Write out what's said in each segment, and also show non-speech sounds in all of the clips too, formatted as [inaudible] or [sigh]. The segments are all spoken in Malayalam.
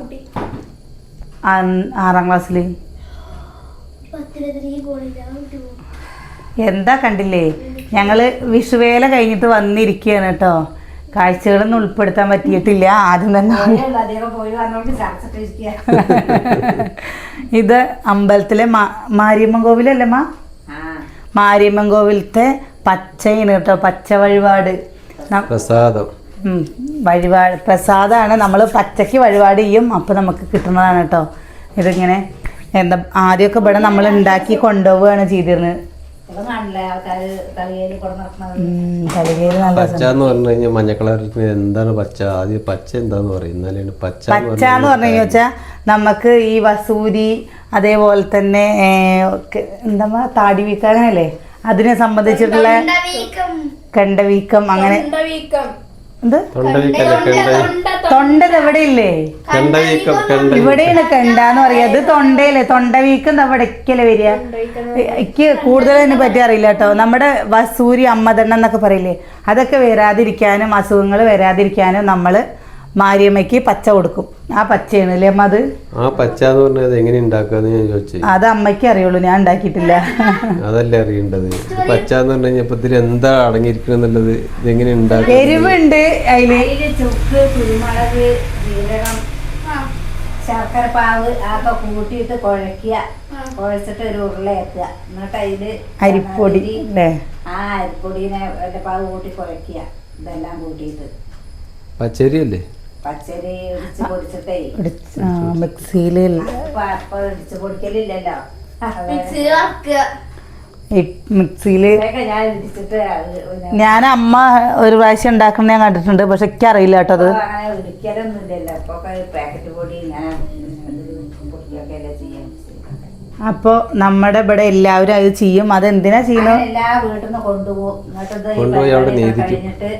കുട്ടി. ആറാം ക്ലാസ്സിൽ എന്താ കണ്ടില്ലേ? ഞങ്ങൾ വിഷുവേല കഴിഞ്ഞിട്ട് വന്നിരിക്കുകയാണ് കേട്ടോ. കാഴ്ചകളൊന്നും ഉൾപ്പെടുത്താൻ പറ്റിയിട്ടില്ല. ആദ്യം തന്നെ [laughs] ഇത് അമ്പലത്തിലെ മാരിയമ്മൻ കോവിലല്ലേ മാ? മാരിയമ്മൻ കോവിലത്തെ പച്ചയാണ് കേട്ടോ. പച്ച വഴിപാട് പ്രസാദം. വഴിപാട്. പ്രസാദമാണ് നമ്മൾ പച്ചയ്ക്ക് വഴിപാട് ചെയ്യും അപ്പോൾ നമുക്ക് കിട്ടുന്നതാണ് കേട്ടോ ഇതിങ്ങനെ എന്താ ആദ്യമൊക്കെ ഇവിടെ നമ്മൾ ഉണ്ടാക്കി കൊണ്ടുപോവുകയാണ് ചെയ്തിരുന്നത്. പച്ച എന്ന് പറഞ്ഞു കഴിഞ്ഞാൽ മഞ്ഞ കളറിന് എന്താണ് പച്ച? ആദ്യം പച്ച എന്താന്ന് പച്ച എന്ന് പച്ച എന്ന് പറഞ്ഞു വെച്ചാൽ നമുക്ക് ഈ വസൂരി അതേപോലെ തന്നെ എന്താ താടി വീക്കാനല്ലേ അതിനെ സംബന്ധിച്ചിട്ടുള്ള കണ്ടവീക്കം. അങ്ങനെ എന്ത്? കണ്ട തൊണ്ടത് എവിടെ ഇല്ലേ ഇവിടെയാണ് കണ്ടാന്ന് പറയാ. അത് തൊണ്ടയില്ലേ? തൊണ്ടവീക്കം ഇവിടേക്കല്ലേ വരിക. എനിക്ക് കൂടുതൽ അതിനെ പറ്റി അറിയില്ല കേട്ടോ. നമ്മുടെ വസൂരി അമ്മദണ്ണ എന്നൊക്കെ പറയില്ലേ? അതൊക്കെ വരാതിരിക്കാനും അസുഖങ്ങൾ വരാതിരിക്കാനും നമ്മൾ മാരിയമ്മയ്ക്ക് പച്ച കൊടുക്കും. ആ പച്ചയാണ് അല്ലേ അമ്മ അത്? ആ പച്ച എന്ന് പറഞ്ഞത് എങ്ങനെ ഉണ്ടാക്കാന്ന് ഞാൻ ചോദിച്ചു. അത് അമ്മയ്ക്ക് അറിയുള്ളൂ ഞാൻ ഉണ്ടാക്കിയിട്ടില്ല. അതല്ലേ അറിയേണ്ടത്? പച്ച എന്ന് പറഞ്ഞു കഴിഞ്ഞാൽ ഇതിൽ എന്താ അടങ്ങിയിരിക്കണെന്നുള്ളത് ഇതെങ്ങനെ ഉണ്ടാക്കുക എരിവുണ്ട് അതിൽ. ചുക്ക് കുരുമുളക് ജീരകം ശർക്കര പാവ് അതൊക്കെ കൂട്ടിയിട്ട് കുഴക്കുക. കുഴച്ചിട്ട് ഒരു ഉരുളയാക്കുക എന്നിട്ട് അതിൽ അരിപ്പൊടി ആ അരിപ്പൊടീനെ അതിന്റെ പാവ് കൂട്ടി കുഴക്കുക. ഇതെല്ലാം കൂട്ടിയിട്ട്. പച്ചരി അല്ലേ പച്ചരി ഇടിച്ച് പൊടിച്ചിട്ടേ. ഇടിച്ച്- ആ, മിക്സിയിൽ അതിപ്പോ ഇടിച്ച് പൊടിക്കലില്ലല്ലോ. മിക്സി വറക്കുക. മിക്സിയിൽ ഞാൻ ഇടിച്ചിട്ട് ഞാൻ അമ്മ ഒരു പ്രാവശ്യം ഉണ്ടാക്കുന്ന ഞാൻ കണ്ടിട്ടുണ്ട് പക്ഷെ എനിക്ക് അറിയില്ല കേട്ടോ അത്. അങ്ങനെ പാക്കറ്റ് പൊടി ഇങ്ങനെ പൊടിയൊക്കെ അല്ലേ ചെയ്യാൻ അപ്പോൾ നമ്മുടെ ഇവിടെ എല്ലാവരും അത് ചെയ്യും. അതെന്തിനാ ചെയ്യുന്നത്? എല്ലാ വീട്ടിൽ നിന്ന് കൊണ്ടുപോകും. എന്നിട്ട് ഇത് ഈ കൊണ്ടുപോയി അവിടെ നേദിക്കും. കഴിഞ്ഞിട്ട്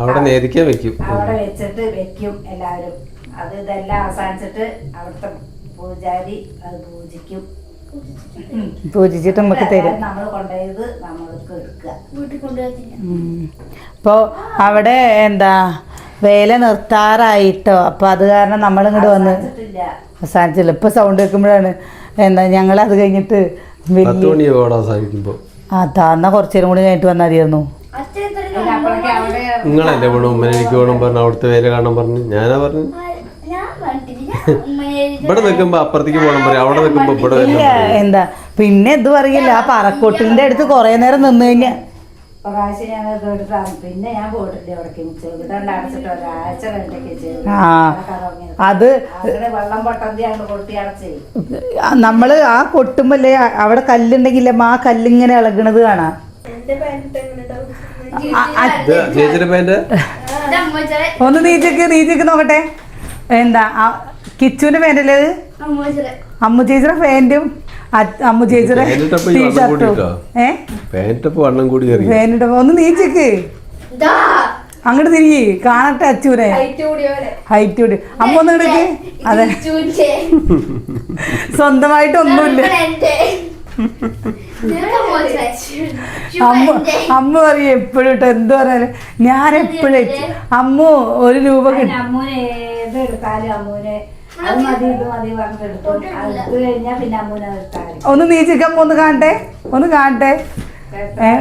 അവിടെ നേദിക്കാൻ വെക്കും. അവിടെ വെച്ചിട്ട് വെക്കും എല്ലാവരും. അത് ഇതെല്ലാം അവസാനിച്ചിട്ട് അവിടുത്തെ പൂജാരി അത് പൂജിക്കും. പൂജിച്ചിട്ട് നമുക്ക് തരും. നമ്മൾ കൊണ്ടുപോയത് നമ്മൾക്ക് എടുക്കുക. അപ്പോൾ അവിടെ എന്താ വേല നിർത്താറായിട്ടോ? അപ്പോൾ അത് കാരണം നമ്മൾ ഇങ്ങോട്ട് വന്ന് അവസാനിച്ചില്ല. ഇപ്പൊ സൗണ്ട് വെക്കുമ്പോഴാണ് എന്താ ഞങ്ങൾ അത് കഴിഞ്ഞിട്ട് പത്ത് കുറച്ചേരും കൂടി കഴിഞ്ഞിട്ട് വന്നാൽ മതിയായിരുന്നു. നിങ്ങളല്ലേ വേണം ഉമ്മനെ എനിക്ക് വേണം പറഞ്ഞു അവിടുത്തെ വേല കാണാൻ പറഞ്ഞു? ഞാനാ പറഞ്ഞു? [laughs] ഇവിടെ നിൽക്കുമ്പോ അപ്പുറത്തേക്ക് പോകണം പറയും. അവിടെ നിൽക്കുമ്പോ ഇവിടെ ഇല്ല എന്താ? പിന്നെ ഇത് പറയില്ല. ആ പറക്കോട്ടിന്റെ അടുത്ത് കുറേ നേരം നിന്ന് കഴിഞ്ഞാ. ഞാൻ പിന്നെ ഞാൻ പോയിട്ടില്ല അടച്ചിട്ട് ഒരാഴ്ച അത് വെള്ളം കൊട്ടി അടച്ചേ. നമ്മൾ ആ കൊട്ടുമ്പല്ലേ അവിടെ കല്ലുണ്ടെങ്കിലേ ആ കല്ലിങ്ങനെ ഇളകണത് കാണാം. ചേച്ചിയുടെ ഒന്ന് നീച്ചക്ക് നീച്ചക്ക് നോക്കട്ടെ. എന്താ ആ, കിച്ചുവിന്റെ പേരല്ലേ അമ്മു ചേച്ചിയുടെ പാന്റും അമ്മു ചേച്ചിയുടെ ടീഷർട്ടും. ഒന്ന് നീച്ചക്ക് ഇതാ അങ്ങോട്ട് തിരികെ കാണട്ടെ അച്ചൂനെ ഹൈറ്റ് കൂടി. അമ്മ ഒന്ന് കിടക്ക് അതെ. സ്വന്തമായിട്ട് ഒന്നുമില്ല അമ്മ അമ്മ പറയും എപ്പോഴും കേട്ടോ എന്ത് പറയാനും? ഞാൻ എപ്പോഴും അമ്മു ഒരു രൂപ കിട്ടും അമ്മൂനെ ഏത് എടുത്താലും അമ്മൂനെ ഒന്ന് നീ അമ്മ ഒന്ന് കാണട്ടെ? ഒന്ന് കാണട്ടെ? ഏ?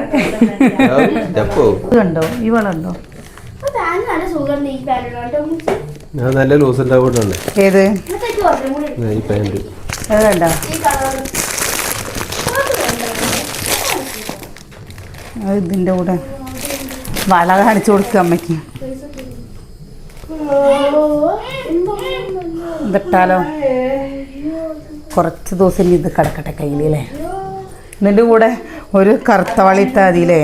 ഇവളുണ്ടോ? നല്ല ലൂസ് ഉണ്ടാവുകൊണ്ടാണ് ഏത്? ഉണ്ട്. അത് കണ്ടോ ഈ കളർ അത് ഇതിന്റെ കൂടെ വള കാണിച്ചു കൊടുക്കുക അമ്മയ്ക്ക്. ഇതിട്ടാലോ? കുറച്ച് ദിവസം ഇത് കിടക്കട്ടെ കയ്യിലല്ലേ ഇതിന്റെ കൂടെ ഒരു കറുത്ത വള ഇട്ടാൽ മതിയില്ലേ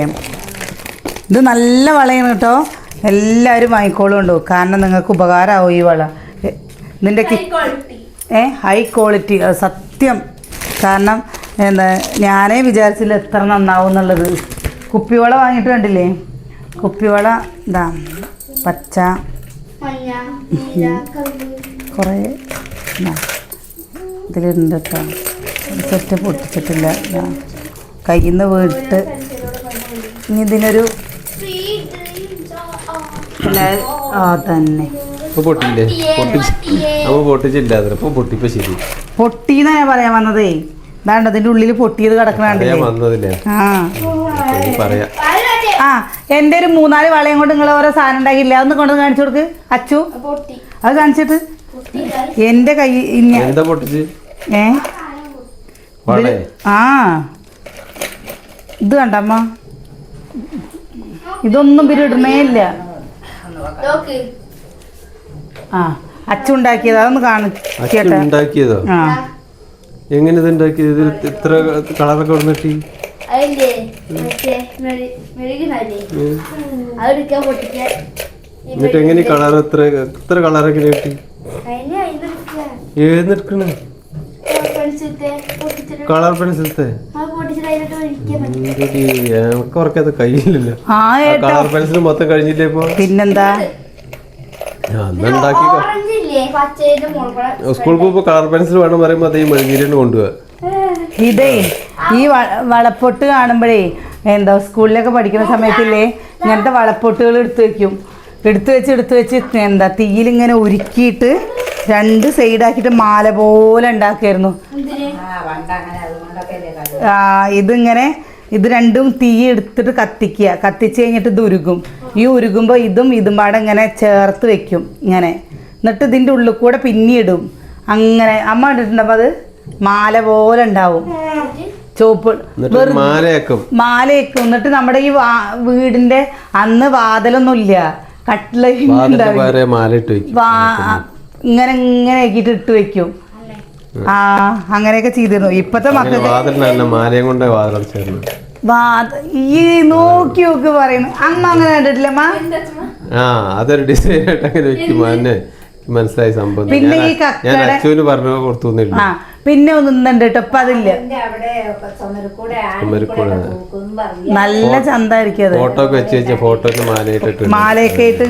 ഇത് നല്ല വളയാണ് കേട്ടോ. എല്ലാവരും വാങ്ങിക്കോളും ഉണ്ടോ കാരണം നിങ്ങൾക്ക് ഉപകാരമാവും ഈ വള. ഇതിന്റെ ഏ ഹൈ ക്വാളിറ്റി സത്യം. കാരണം എന്താ ഞാനേ വിചാരിച്ചില്ല എത്ര നന്നാവും എന്നുള്ളത്. കുപ്പിവള വാങ്ങിയിട്ട് കണ്ടില്ലേ? കുപ്പിവള ഇതാ പച്ച മഞ്ഞ നീല കറുപ്പ് കുറേ ഇതാ, ഇതിലുണ്ട് കേട്ടോ സെറ്റ് പൊട്ടിച്ചിട്ടില്ല. കയ്യിൽ നിന്ന് വീട്ട് ഇനി ഇതിനൊരു പൊട്ടിന്നാ ആ തന്നെ. പൊട്ടിച്ചില്ല പൊട്ടിപ്പോ ശരി. ഞാൻ പറയാൻ വന്നതേ. ഇതാണ്ട് അതിന്റെ ഉള്ളിൽ പൊട്ടിയത് കിടക്കണേ ആ. പറയാം. ആ എന്റെ ഒരു മൂന്നാൽ വളയും കൊണ്ട് നിങ്ങൾ ഓരോ സാധനം ഉണ്ടാക്കില്ല അതൊന്ന് കൊണ്ട് കാണിച്ചു കൊടുക്ക്. അച്ചു പൊട്ടി. അത് കാണിച്ചിട്ട്. പൊട്ടി. എന്റെ കൈ ഏ? വളേ. ആ. ഇത് കണ്ടമ്മ. ഇതൊന്നും പിന്നെ ഇടണേ ഇല്ല ആ അച്ചുണ്ടാക്കിയത് അതൊന്ന് അച്ഛൻ ആ. എങ്ങനെ ഇത് ഉണ്ടാക്കിയത്? ഇതിൽ ഇത്ര കളറൊക്കെ കൊടുത്തിട്ട് എന്നിട്ട് എങ്ങനെ കളർ എത്ര എത്ര കളറൊക്കെ കിട്ടി ഏതെടുക്കണേ? കളർ പെൻസിലത്തെ എനിക്ക് കളർ പെൻസിൽ മൊത്തം കഴിഞ്ഞില്ലേ ഇപ്പൊ? പിന്നെന്താ? സ്കൂളിൽ പോകുമ്പോ കളർ പെൻസിൽ വേണം പറയുമ്പോ അതേ മെഴുകിരിയാണ് കൊണ്ടുപോവാ ഇതേ ഈ വളപ്പൊട്ട് കാണുമ്പോഴേ എന്താ സ്കൂളിലൊക്കെ പഠിക്കുന്ന സമയത്തില്ലേ ഇങ്ങനത്തെ വളപ്പൊട്ടുകൾ എടുത്തു വെക്കും. എടുത്തു വെച്ച് എടുത്തു വെച്ച് എന്താ തീയിലിങ്ങനെ ഉരുക്കിയിട്ട് രണ്ട് സൈഡാക്കിയിട്ട് മാല പോലെ ഉണ്ടാക്കിയായിരുന്നു. ആ ഇതിങ്ങനെ ഇത് രണ്ടും തീ എടുത്തിട്ട് കത്തിക്കുക. കത്തിച്ച് കഴിഞ്ഞിട്ട് ഇത് ഉരുകും. ഈ ഉരുകുമ്പോൾ ഇതും ഇതും പാടെ ഇങ്ങനെ ചേർത്ത് വെക്കും ഇങ്ങനെ. എന്നിട്ട് ഇതിന്റെ ഉള്ളിൽ കൂടെ പിന്നിയിടും ഇടും അങ്ങനെ അമ്മ കണ്ടിട്ടുണ്ടപ്പോൾ അത്? മാല പോലെ ഉണ്ടാവും. ചുവപ്പ് മാലയക്കും മാലയക്കും. എന്നിട്ട് നമ്മുടെ ഈ വീടിന്റെ അന്ന് വാതിലൊന്നുമില്ല. കട്ടില ഇങ്ങനെ ഇങ്ങനെ ആക്കിയിട്ട് ഇട്ട് വെക്കും. ആ അങ്ങനെയൊക്കെ ചെയ്തിരുന്നു. ഇപ്പത്തെ മക്കൾ മാലയും കൊണ്ട് വാതിൽ ഈ നോക്കി നോക്കി പറയുന്നു. അന്ന് അങ്ങനെ കണ്ടിട്ടില്ല അമ്മ ആ അതൊരു ഡിസൈൻ ആയിട്ട് അങ്ങനെ വെക്കും മനസ്സിലായി സംഭവം പിന്നെ ഞാൻ- ഈ കക്കടെ- പറഞ്ഞ അച്ഛന് പറഞ്ഞു കൊടുത്തു ആ പിന്നെ ഒന്നുണ്ട് കേട്ടോ ഇപ്പൊ അതില്ല. അവിടെ ചുമരക്കൂടെ ചുമരക്കൂടെ. ആണിക്കൂടെ പൂക്കും പറഞ്ഞു നല്ല ചന്തായിരിക്കും അത്. ഫോട്ടോ ഒക്കെ വെച്ച് വെച്ച ഫോട്ടോക്ക് മാലയിട്ടിട്ട് മാലയൊക്കെ ആയിട്ട്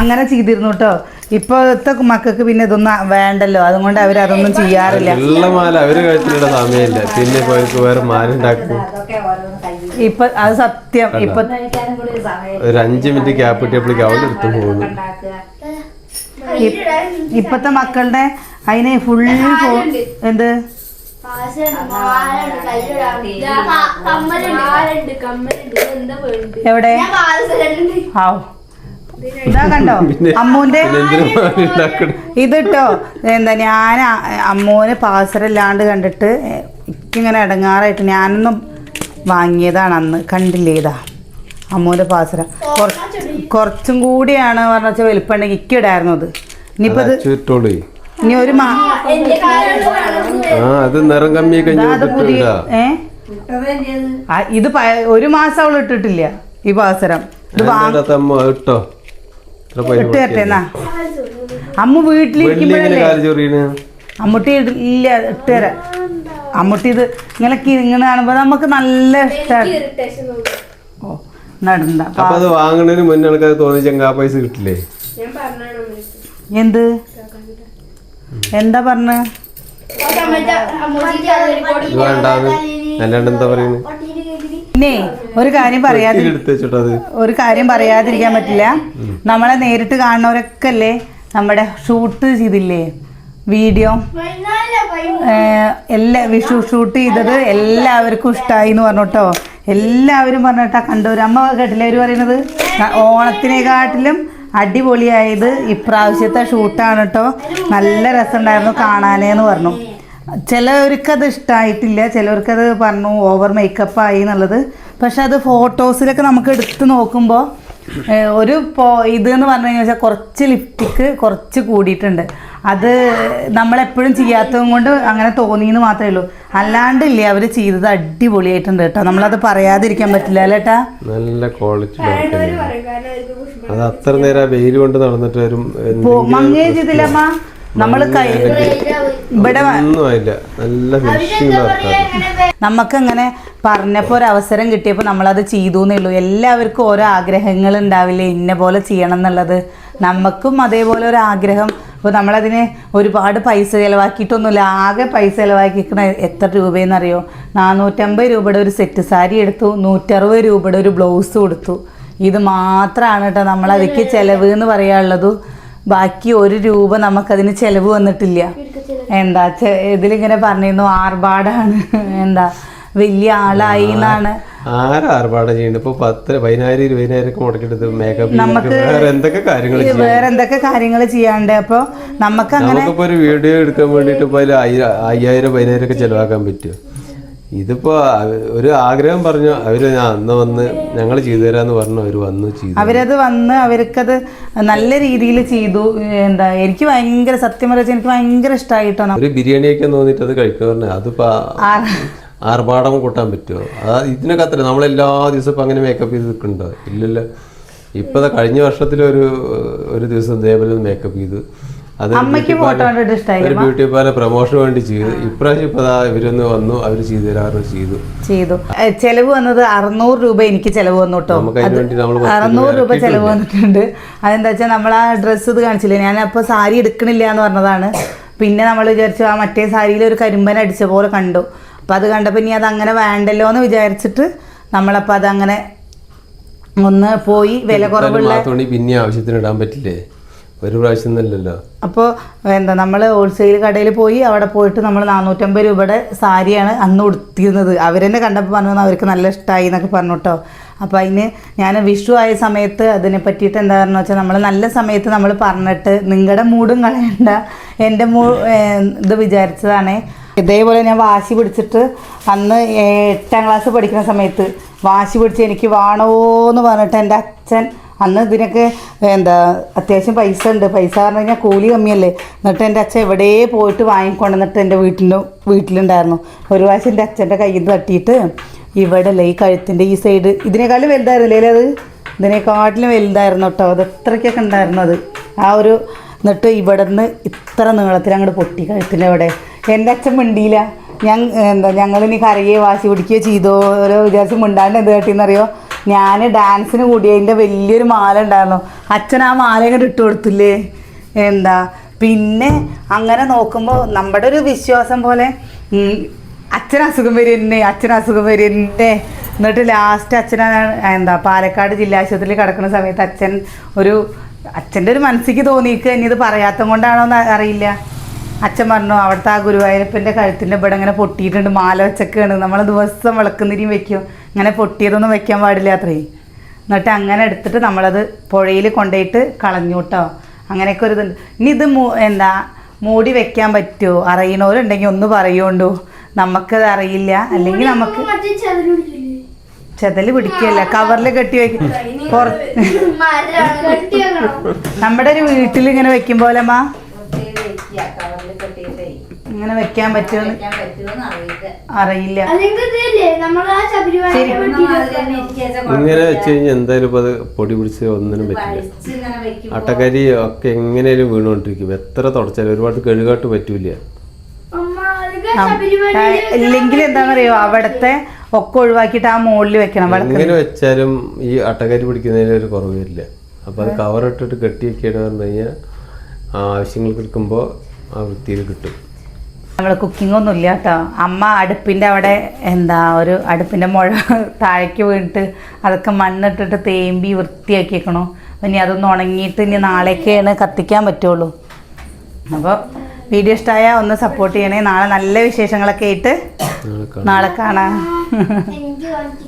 അങ്ങനെ ചെയ്തിരുന്നു കേട്ടോ ഇപ്പോഴത്തെ മക്കൾക്ക് പിന്നെ ഇതൊന്നും വേണ്ടല്ലോ. അതുകൊണ്ട് അവർ അതൊന്നും ചെയ്യാറില്ല. ഉള്ള മാല അവർ കഴിച്ചിട്ടുള്ള സമയമില്ല. പിന്നെ ഇപ്പൊ അവർക്ക് വേറെ മാല ഉണ്ടാക്കും. അതൊക്കെ ഓരോന്ന് ഇപ്പൊ അത് സത്യം. ഇപ്പൊ കഴിക്കാനും കൂടി ഒരു സമയം ഒരു അഞ്ച് മിനിറ്റ് ഗ്യാപ്പ് കിട്ടിയപ്പോഴേക്കും അവളെടുത്ത് പോകുന്നു. ഉണ്ടാക്കുക. ഇപ്പത്തെ മക്കളുടെ അതിന് ഫുൾ എന്ത്? കമ്മലുണ്ട്. കമ്മലുണ്ട്. എന്താ വേണ്ടത് എവിടെ? ആവു ഇതാ കണ്ടോ? അമ്മൂന്റെ ഇതിട്ടോ. എന്താ ഞാൻ അമ്മൂന് പാസരല്ലാണ്ട് കണ്ടിട്ട് ഇങ്ങനെ ഇടങ്ങാറായിട്ട് ഞാനൊന്നും വാങ്ങിയതാണ് അന്ന്. കണ്ടില്ലേ ഇതാ? അമ്മൂന്റെ പാസരം കുറച്ചും കൂടിയാണ് പറഞ്ഞ വെച്ചാൽ വലിപ്പമുണ്ടെങ്കിൽ ഇക്കിടായിരുന്നു അത്. ഇനിയിപ്പോ ഇത് ചുറ്റോളൂ ഇനി ഒരു മാ ആ അത് നിറം കമ്മി കഴിഞ്ഞ് അത് പുതിയ ഇട്ടിട്ടില്ല ഏ? ഇട്ടത് തന്നെയത് ആ, ഇത് ഒരു മാസം അവൾ ഇട്ടിട്ടില്ല ഈ പാസരം. ഇത് ഇട്ടോ? അമ്മ വീട്ടിലിരിക്കുമ്പോഴല്ലേ? അമ്മൂട്ടി ഇല്ല ഇട്ട് തരാം. അമ്മൂട്ടി ഇത് ഇങ്ങനെ കിരിങ്ങണ കാണുമ്പോ നമുക്ക് നല്ല ഇഷ്ടമാണ് ഓ നടണ്ട അപ്പൊ അത് വാങ്ങണതിന് മുന്നേ പൈസ കിട്ടില്ലേ? ഞാൻ പറഞ്ഞാണ് എന്ത്? എന്താ പറഞ്ഞ? പിന്നെ ഒരു കാര്യം പറയാതി ഒരു കാര്യം പറയാതിരിക്കാൻ പറ്റില്ല. നമ്മളെ നേരിട്ട് കാണുന്നവരൊക്കെ അല്ലേ നമ്മുടെ ഷൂട്ട് ചെയ്തില്ലേ? വീഡിയോ? എല്ലാ വിഷു ഷൂട്ട് ചെയ്തത് എല്ലാവർക്കും ഇഷ്ടമായി എന്ന് പറഞ്ഞോട്ടോ. എല്ലാവരും പറഞ്ഞിട്ടാ കണ്ടു. അമ്മ കേട്ടില്ലേ? അവർ പറയുന്നത്? ഓണത്തിനെ ഓണത്തിനെക്കാട്ടിലും അടിപൊളിയായത് ഇപ്രാവശ്യത്തെ ഷൂട്ടാണ് കേട്ടോ നല്ല രസമുണ്ടായിരുന്നു കാണാനേ എന്ന് പറഞ്ഞു. ചിലവർക്കത് ഇഷ്ടമായിട്ടില്ല ചിലവർക്കത് പറഞ്ഞു ഓവർ മേക്കപ്പ് ആയി എന്നുള്ളത്. പക്ഷെ അത് ഫോട്ടോസിലൊക്കെ നമുക്ക് എടുത്ത് നോക്കുമ്പോൾ ഒരു പോ ഇത് എന്ന് പറഞ്ഞു കഴിഞ്ഞാൽ കുറച്ച് ലിപ്റ്റിക്ക് കുറച്ച് കൂടിയിട്ടുണ്ട്. അത് നമ്മളെപ്പോഴും ചെയ്യാത്തതും കൊണ്ട് അങ്ങനെ തോന്നിയെന്ന് മാത്രമേ ഉള്ളൂ. അല്ലാണ്ടില്ല അവർ ചെയ്തത് അടിപൊളിയായിട്ടുണ്ട് കേട്ടോ. നമ്മളത് പറയാതിരിക്കാൻ പറ്റില്ല അല്ലേട്ടാ നല്ല ക്വാളിറ്റി അത് അത്ര നേരം വെയിൽ കൊണ്ട് നടന്നിട്ട് വരും മങ്ങേ ചെയ്തില്ലമ്മ? നമ്മൾ കൈ ഇവിടെ നല്ല നമുക്ക് നമുക്കങ്ങനെ പറഞ്ഞപ്പോൾ ഒരു അവസരം കിട്ടിയപ്പോൾ നമ്മളത് ചെയ്തു എന്നുള്ളൂ എല്ലാവർക്കും ഓരോ ആഗ്രഹങ്ങൾ ഉണ്ടാവില്ലേ? ഇന്ന പോലെ ചെയ്യണം എന്നുള്ളത്. നമുക്കും അതേപോലെ ഒരു ആഗ്രഹം. അപ്പോൾ നമ്മളതിന് ഒരുപാട് പൈസ ചിലവാക്കിയിട്ടൊന്നുമില്ല. ആകെ പൈസ ചിലവാക്കിയിരിക്കണ എത്ര രൂപയെന്നറിയോ? നാനൂറ്റമ്പത് രൂപയുടെ ഒരു സെറ്റ് സാരി എടുത്തു നൂറ്ററുപത് രൂപയുടെ ഒരു ബ്ലൗസ് കൊടുത്തു. ഇത് മാത്രമാണ് കേട്ടോ നമ്മളതിക്ക് ചിലവ് എന്ന് പറയാനുള്ളത്. ബാക്കി ഒരു രൂപ നമുക്കതിന് ചിലവ് വന്നിട്ടില്ല. എന്താ ഇതിലിങ്ങനെ പറഞ്ഞിരുന്നു ആർഭാടാണ്. എന്താ? വലിയ ആളായി എന്നാണ്. ആരാ ആർഭാടം ചെയ്യുന്നത് ഇപ്പൊ പത്ത് പതിനായിരം ഇരുപതിനായിരം ഒക്കെ മുടക്കിട്ട് മേക്കപ്പ് വേറെ എന്തൊക്കെ കാര്യങ്ങൾ വേറെ എന്തൊക്കെ കാര്യങ്ങൾ ചെയ്യാണ്ട് അപ്പോൾ നമുക്ക് നമുക്കിപ്പോ ഒരു വീഡിയോ എടുക്കാൻ വേണ്ടിട്ട് ഇപ്പൊ അതിൽ അയ്യായിരം പതിനായിരം ഒക്കെ ചെലവാക്കാൻ പറ്റും ഇതിപ്പോ ഒരു ആഗ്രഹം പറഞ്ഞു അവർ ഞാൻ അന്ന് വന്ന് ഞങ്ങൾ ചെയ്തു തരാന്ന് പറഞ്ഞു അവർ വന്നു ചെയ്തു അവരത് വന്ന് അവർക്കത് നല്ല രീതിയിൽ ചെയ്തു. എന്താ എനിക്ക് ഭയങ്കര സത്യം പറയാ എനിക്ക് ഭയങ്കര ഇഷ്ടമായിട്ടോ ഒരു ബിരിയാണിയൊക്കെ തോന്നിട്ട് അത് കഴിക്കാൻ പറഞ്ഞു അതിപ്പോ ആർഭാടം കൂട്ടാൻ പറ്റുമോ? അതാ ഇതിനൊക്കെ അത്ര നമ്മളെല്ലാ ദിവസവും ഇപ്പം അങ്ങനെ മേക്കപ്പ് ചെയ്ത് നിൽക്കുന്നുണ്ടോ? ഇല്ലല്ല. ഇപ്പൊ കഴിഞ്ഞ വർഷത്തിലൊരു ഒരു ദിവസം ദേവലിൽ മേക്കപ്പ് ചെയ്ത്. അത് ഒരു ബ്യൂട്ടി പാർലർ പ്രൊമോഷൻ വേണ്ടി ചെയ്തു. ഇപ്രാവശ്യം ഇപ്പൊ ഇവരൊന്ന് വന്നു അവർ ചെയ്തു തരാറ് ചെയ്തു. ചെയ്തു. ചെലവ് വന്നത് അറുന്നൂറ് രൂപ എനിക്ക് ചെലവ് വന്നു കേട്ടോ. അറുന്നൂറ് രൂപ. ചെലവ് വന്നിട്ടുണ്ട്. അതെന്താ വെച്ചാൽ നമ്മൾ ആ ഡ്രസ്സ് ഇത് കാണിച്ചില്ലേ? ഞാൻ അപ്പൊ സാരി എടുക്കണില്ല എന്ന് പറഞ്ഞതാണ്. പിന്നെ നമ്മൾ വിചാരിച്ചു ആ മറ്റേ സാരിയിൽ ഒരു കരിമ്പൻ അടിച്ച പോലെ കണ്ടു. അപ്പം അത് കണ്ടപ്പോൾ ഇനി അതങ്ങനെ അങ്ങനെ വേണ്ടല്ലോ എന്ന് വിചാരിച്ചിട്ട് നമ്മളപ്പോൾ അതങ്ങനെ ഒന്ന് പോയി വില കുറവുള്ള തുണി പിന്നെ ആവശ്യത്തിന് ഇടാൻ പറ്റില്ലേ? ഒരു പ്രാവശ്യം അപ്പോൾ എന്താ നമ്മൾ ഹോൾസെയിൽ കടയിൽ പോയി അവിടെ പോയിട്ട് നമ്മൾ നാനൂറ്റമ്പത് രൂപയുടെ സാരിയാണ് അന്ന് ഉടുത്തിരുന്നത്. അവരെന്നെ കണ്ടപ്പോൾ പറഞ്ഞു അവർക്ക് നല്ല ഇഷ്ടമായി എന്നൊക്കെ പറഞ്ഞു കേട്ടോ അപ്പോൾ അതിന് ഞാൻ വിഷു ആയ സമയത്ത് അതിനെ പറ്റിയിട്ട് എന്താ പറഞ്ഞു വെച്ചാൽ നമ്മൾ നല്ല സമയത്ത് നമ്മൾ പറഞ്ഞിട്ട് നിങ്ങളുടെ മൂടും കളയണ്ട. എന്റെ മൂ ഇത് വിചാരിച്ചതാണേ. ഇതേപോലെ ഞാൻ വാശി പിടിച്ചിട്ട് അന്ന് എട്ടാം ക്ലാസ് പഠിക്കുന്ന സമയത്ത് വാശി പിടിച്ച് എനിക്ക് വേണോന്ന് പറഞ്ഞിട്ട് എന്റെ അച്ഛൻ അന്ന് ഇതിനൊക്കെ എന്താ അത്യാവശ്യം പൈസ ഉണ്ട്. പൈസ പറഞ്ഞു കഴിഞ്ഞാൽ കൂലി കമ്മിയല്ലേ. എന്നിട്ട് എന്റെ അച്ഛൻ എവിടെ പോയിട്ട് വാങ്ങിക്കൊണ്ടുവന്നിട്ട് എന്റെ വീട്ടിന്റെ വീട്ടിലുണ്ടായിരുന്നു. ഒരു പ്രാവശ്യം എന്റെ അച്ഛന്റെ കയ്യിൽ നിന്ന് തട്ടിയിട്ട് ഇവിടെ അല്ലേ ഈ കഴുത്തിന്റെ ഈ സൈഡ് ഇതിനേക്കാളും വലുതായിരുന്നില്ലേ അത്? ഇതിനേക്കാട്ടിലും വലുതായിരുന്നു കേട്ടോ. അത് അത്രയ്ക്കൊക്കെ ഉണ്ടായിരുന്നു അത്. ആ ഒരു എന്നിട്ട് ഇവിടെ നിന്ന് ഇത്ര നീളത്തിൽ അങ്ങോട്ട് പൊട്ടി കഴുത്തിന്റെ അവിടെ. എന്റെ അച്ഛൻ മിണ്ടിയില്ല. ഞാൻ എന്താ ഞങ്ങളിനി കരയെ വാശി പിടിക്കുകയോ ചെയ്തോ ഓരോ വിചാരിച്ച് മിണ്ടാണ്ട് എന്ത് കേട്ടിന്നറിയോ ഞാൻ ഡാൻസിന് കൂടിയതിന്റെ വലിയൊരു മാല ഉണ്ടായിരുന്നു. അച്ഛൻ ആ മാല ഇങ്ങോട്ട് ഇട്ട് കൊടുത്തില്ലേ? എന്താ? പിന്നെ അങ്ങനെ നോക്കുമ്പോൾ നമ്മുടെ ഒരു വിശ്വാസം പോലെ അച്ഛൻ അസുഖം വരുന്നേ അച്ഛൻ അസുഖം വരുന്നേ. എന്നിട്ട് ലാസ്റ്റ് അച്ഛനാണ് എന്താ പാലക്കാട് ജില്ലാ ആശുപത്രിയിൽ കിടക്കുന്ന സമയത്ത് അച്ഛൻ ഒരു അച്ഛന്റെ ഒരു മനസ്സിക്ക് തോന്നിയിട്ട് ഇനി ഇത് പറയാത്തത് കൊണ്ടാണോ എന്ന് അറിയില്ല. അച്ഛൻ പറഞ്ഞു അവിടുത്തെ ആ ഗുരുവായൂരപ്പന്റെ കഴുത്തിന്റെ ഇവിടെ ഇങ്ങനെ പൊട്ടിയിട്ടുണ്ട് മാല വെച്ചൊക്കെയാണ്. നമ്മൾ ദിവസം വിളക്കുന്നിരിയും വെക്കും. ഇങ്ങനെ പൊട്ടിയതൊന്നും വെക്കാൻ പാടില്ല അത്രേ. എന്നിട്ട് അങ്ങനെ എടുത്തിട്ട് നമ്മളത് പുഴയിൽ കൊണ്ടുപോയിട്ട് കളഞ്ഞു കേട്ടോ. അങ്ങനെയൊക്കെ ഒരു ഇതുണ്ട്. ഇനി ഇത് മൂ എന്താ മൂടി വെക്കാൻ പറ്റുമോ? അറിയണവരുണ്ടെങ്കിൽ ഒന്ന് പറയുകൊണ്ടു. നമുക്കത് അറിയില്ല. അല്ലെങ്കിൽ നമുക്ക് ചെതൽ പിടിക്കല്ല? കവറിൽ കെട്ടി വെക്കും. നമ്മുടെ ഒരു വീട്ടിൽ ഇങ്ങനെ വെക്കും പോലെ അമ്മ. വൃത്തിയിൽ വെക്കുക കവറിൽ കെട്ടിയിട്ടേ. ഇങ്ങനെ വെക്കാൻ പറ്റുമെന്ന് വെക്കാൻ പറ്റുമെന്ന് അറിയില്ല. ഇങ്ങനെ. വെച്ച് കഴിഞ്ഞാൽ എന്തായാലും ഇപ്പൊ അത് പൊടി പിടിച്ച് ഒന്നിനും പറ്റില്ല. ഇങ്ങനെ അട്ടക്കരി ഒക്കെ എങ്ങനെയാലും വീണുകൊണ്ടിരിക്കും എത്ര തുടച്ചാലും ഒരുപാട് കഴുകാട്ട് പറ്റൂല ഇല്ലെങ്കിൽ എന്താണെന്നറിയോ അവിടുത്തെ ഒക്കെ ഒഴിവാക്കിയിട്ട് ആ മുകളിൽ വെക്കണം എങ്ങനെ വെച്ചാലും ഈ അട്ടക്കരി പിടിക്കുന്നതിന് ഒരു കുറവില്ല. വരില്ല അപ്പൊ അത് കവറിട്ടിട്ട് കെട്ടി വെക്കുകയാണ് പറഞ്ഞു കഴിഞ്ഞാൽ ആവശ്യങ്ങൾക്ക് എടുക്കുമ്പോൾ ആ വൃത്തിയിൽ കിട്ടും. നമ്മൾ കുക്കിംഗ് ഒന്നും ഇല്ല കേട്ടോ. അമ്മ അടുപ്പിന്റെ അവിടെ എന്താ ഒരു അടുപ്പിന്റെ മുഴ [laughs] താഴേക്ക് വീണിട്ട് അതൊക്കെ മണ്ണിട്ടിട്ട് തേമ്പി വൃത്തിയാക്കിയേക്കണു. അപ്പം ഇനി അതൊന്ന് ഉണങ്ങിയിട്ട് ഇനി നാളേക്കാണ് കത്തിക്കാൻ പറ്റുള്ളൂ. അപ്പോൾ വീഡിയോ ഇഷ്ടമായ ഒന്ന് സപ്പോർട്ട് ചെയ്യണേ. നാളെ നല്ല വിശേഷങ്ങളൊക്കെ ആയിട്ട് നാളെ കാണാം. [laughs]